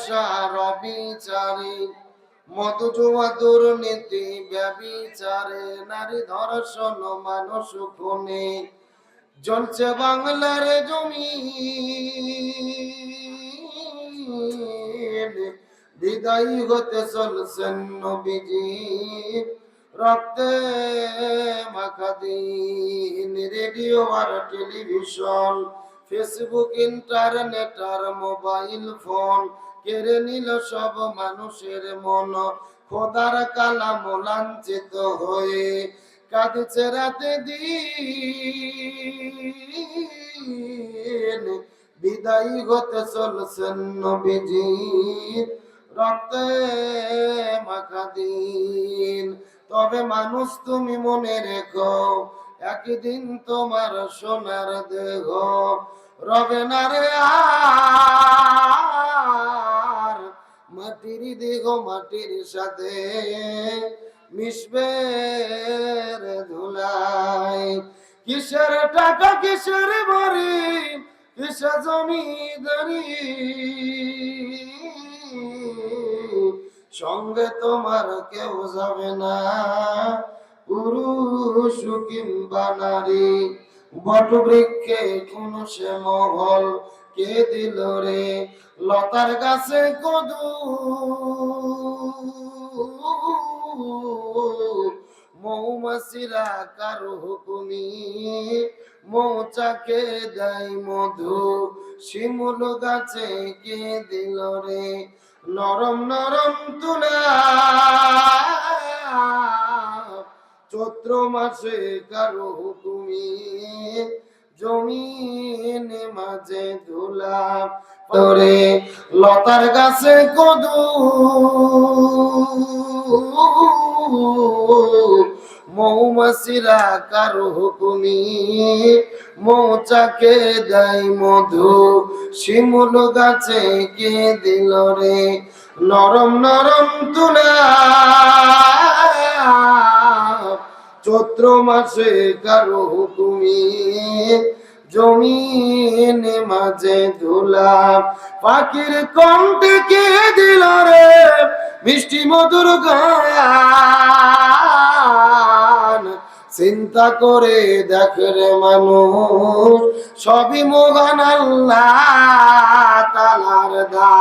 সংসার অবিচারী মধু জুয়া দুর্নীতি ব্যবিচারে, নারী ধর্ষণ মানুষ খুনে, জ্বলছে বাংলার জমি বিদায়ী হতে চলছেন নবীজি, রক্তে মাখা দিন, রেডিও আর টেলিভিশন, ফেসবুক, ইন্টারনেট আর মোবাইল ফোন কেড়ে নিল সব মানুষের মন। খোদার কালাম লাঞ্ছিত হয়ে কাঁদছে রাতে দিন। বিদায়ী হতে চলছেন নবীজি রক্তে মাখা দিন। তবে মানুষ তুমি মনে রেখো, একদিন তোমার সোনার দেহ রবে না রে আর। মাটির দেহ মাটির সাথে মিশবে ধুলাই। কিসের টাকা, কিসের বাড়ি, কিসের জমিদারি? সঙ্গে তোমার কেউ যাবে না। পুরুষ কিংবা নারী বট বৃক্ষে কোন সে মহল কে দিল রে লতার গাছে কদু? মৌমাছিরা কারও হুকুমি মৌচাকে দেয় মধু। শিমুল গাছে কে দিল রে নরম নরম তুলা? চৈত্র মাসে কারও হুকুমি জমিন মাঝে ধুলা তোরে লতার গাছে কদু, মৌমাছিরা কারও হুকুমি মৌচাকে দেয় মধু, শিমুল গাছে কে দিল রে? নরম নরম তুলা। চৈত্র মাসে কারও হুকুমি, জমিন মাঝে ধুলা। পাখির কণ্ঠে কে দিল রে মিষ্টি মধুর গান? চিন্তা করে দেখ রে মানুষ, সবই মোগান আল্লাহ তালার দা